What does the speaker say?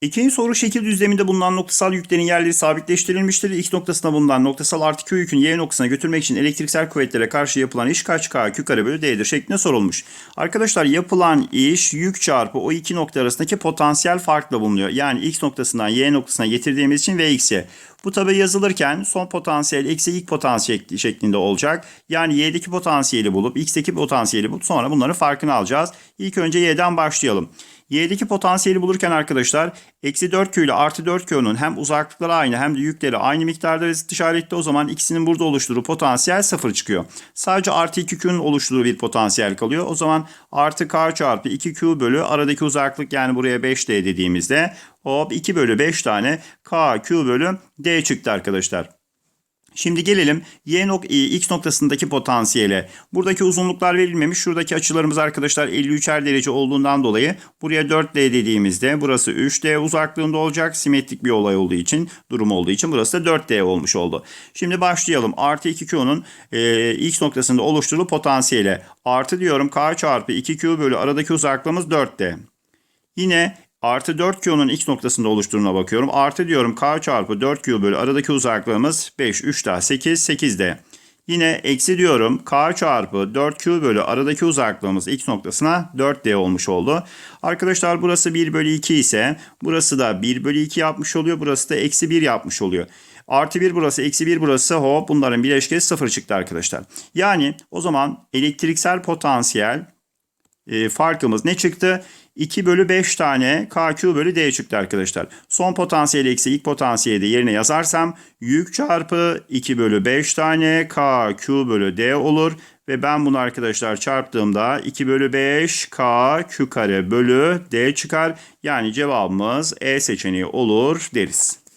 İkinci soru şekil düzleminde bulunan noktasal yüklerin yerleri sabitleştirilmiştir. X noktasına bulunan noktasal artı Q yükün Y noktasına götürmek için elektriksel kuvvetlere karşı yapılan iş kaç K Q kare bölü D'dir şeklinde sorulmuş. Arkadaşlar yapılan iş yük çarpı o iki nokta arasındaki potansiyel farkla bulunuyor. Yani X noktasından Y noktasına getirdiğimiz için Vx'ye. Bu tabi yazılırken son potansiyel eksi ilk potansiyel şeklinde olacak. Yani y'deki potansiyeli bulup x'teki potansiyeli bulup sonra bunların farkını alacağız. İlk önce y'den başlayalım. Y'deki potansiyeli bulurken arkadaşlar eksi 4Q ile artı 4Q'nun hem uzaklıkları aynı hem de yükleri aynı miktarda ve zıt işaretli o zaman ikisinin burada oluşturduğu potansiyel sıfır çıkıyor. Sadece artı 2Q'nun oluşturduğu bir potansiyel kalıyor. O zaman artı K çarpı 2Q bölü aradaki uzaklık yani buraya 5D dediğimizde hop 2 bölü 5 tane K Q bölü D çıktı arkadaşlar. Şimdi gelelim y nok x noktasındaki potansiyele. Buradaki uzunluklar verilmemiş. Şuradaki açılarımız arkadaşlar 53'er derece olduğundan dolayı buraya 4D dediğimizde burası 3D uzaklığında olacak. Simetrik bir olay olduğu için, durum olduğu için burası da 4D olmuş oldu. Şimdi başlayalım. Artı 2Q'nun e, x noktasında oluşturduğu potansiyele. Artı diyorum K çarpı 2Q bölü aradaki uzaklığımız 4D. Yine Artı 4Q'nun x noktasında oluşturduğuna bakıyorum. Artı diyorum K çarpı 4Q bölü aradaki uzaklığımız 5. 3 daha 8. 8D. Yine eksi diyorum K çarpı 4Q bölü aradaki uzaklığımız x noktasına 4D olmuş oldu. Arkadaşlar burası 1 bölü 2 ise burası da 1 bölü 2 yapmış oluyor. Burası da eksi 1 yapmış oluyor. Artı 1 burası, eksi 1 burası. Hop bunların bileşkesi 0 çıktı arkadaşlar. Yani o zaman elektriksel potansiyel e, farkımız ne çıktı? 2 bölü 5 tane KQ bölü D çıktı arkadaşlar. Son potansiyel eksi ilk potansiyeli de yerine yazarsam yük çarpı 2 bölü 5 tane KQ bölü D olur. Ve ben bunu arkadaşlar çarptığımda 2 bölü 5 KQ kare bölü D çıkar. Yani cevabımız E seçeneği olur deriz.